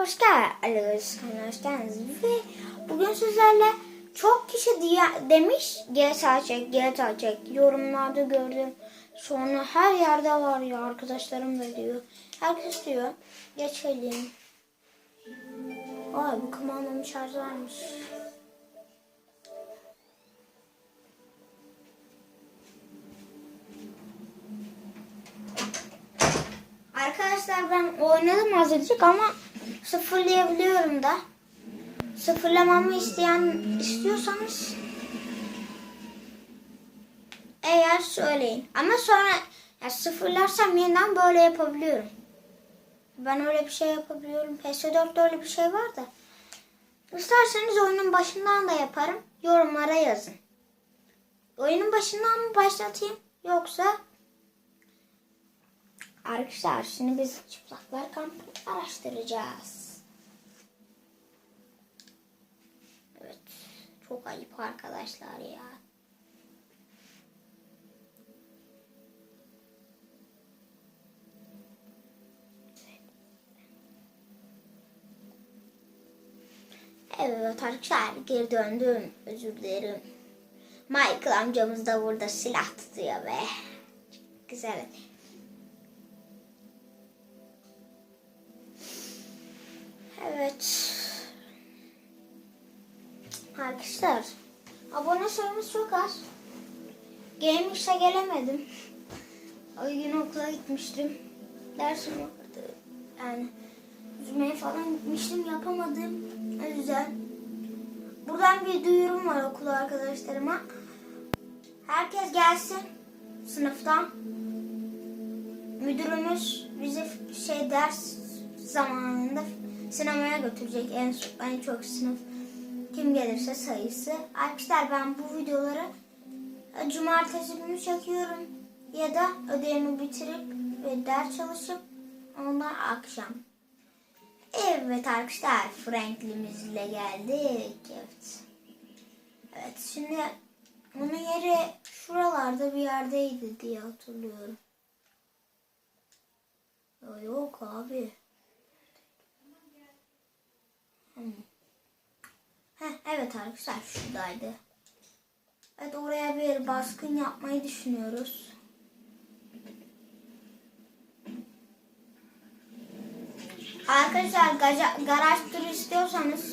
hoş geldiniz. Hoş geldiniz. Ve bugün sizlerle çok kişi diye, demiş GTA çek, GTA çek. Yorumlarda gördüm. Sonra her yerde var ya arkadaşlarım da diyor. Herkes diyor. Geçelim. Ay bu kamandanın şarjı varmış. Arkadaşlar ben oynadım azıcık ama sıfırlayabiliyorum da. Sıfırlamamı isteyen istiyorsanız eğer söyleyin. Ama sonra ya sıfırlarsam yeniden böyle yapabiliyorum. Ben öyle bir şey yapabiliyorum. PS4'te öyle bir şey var da. İsterseniz oyunun başından da yaparım. Yorumlara yazın. Oyunun başından mı başlatayım yoksa Arkadaşlar şimdi biz çıplaklar kampını araştıracağız. Evet. Çok ayıp arkadaşlar ya. Evet arkadaşlar geri döndüm. Özür dilerim. Michael amcamız da burada silah tutuyor be. Güzel. Evet. Arkadaşlar abone sayımız çok az. Gamers'e gelemedim. O gün okula gitmiştim. Dersim vardı. Yani yüzmeye falan gitmiştim yapamadım. O yüzden buradan bir duyurum var okul arkadaşlarıma. Herkes gelsin sınıftan. Müdürümüz bizi şey ders zamanında sinemaya götürecek en, en çok sınıf kim gelirse sayısı. Arkadaşlar ben bu videoları e, cumartesi günü çekiyorum ya da ödevimi bitirip ve ders çalışıp ondan akşam. Evet arkadaşlar Franklin'imizle geldik. Evet. Evet şimdi onun yeri şuralarda bir yerdeydi diye hatırlıyorum. Yok abi. Heh, evet arkadaşlar şuradaydı. Evet oraya bir baskın yapmayı düşünüyoruz. Arkadaşlar garaj turu istiyorsanız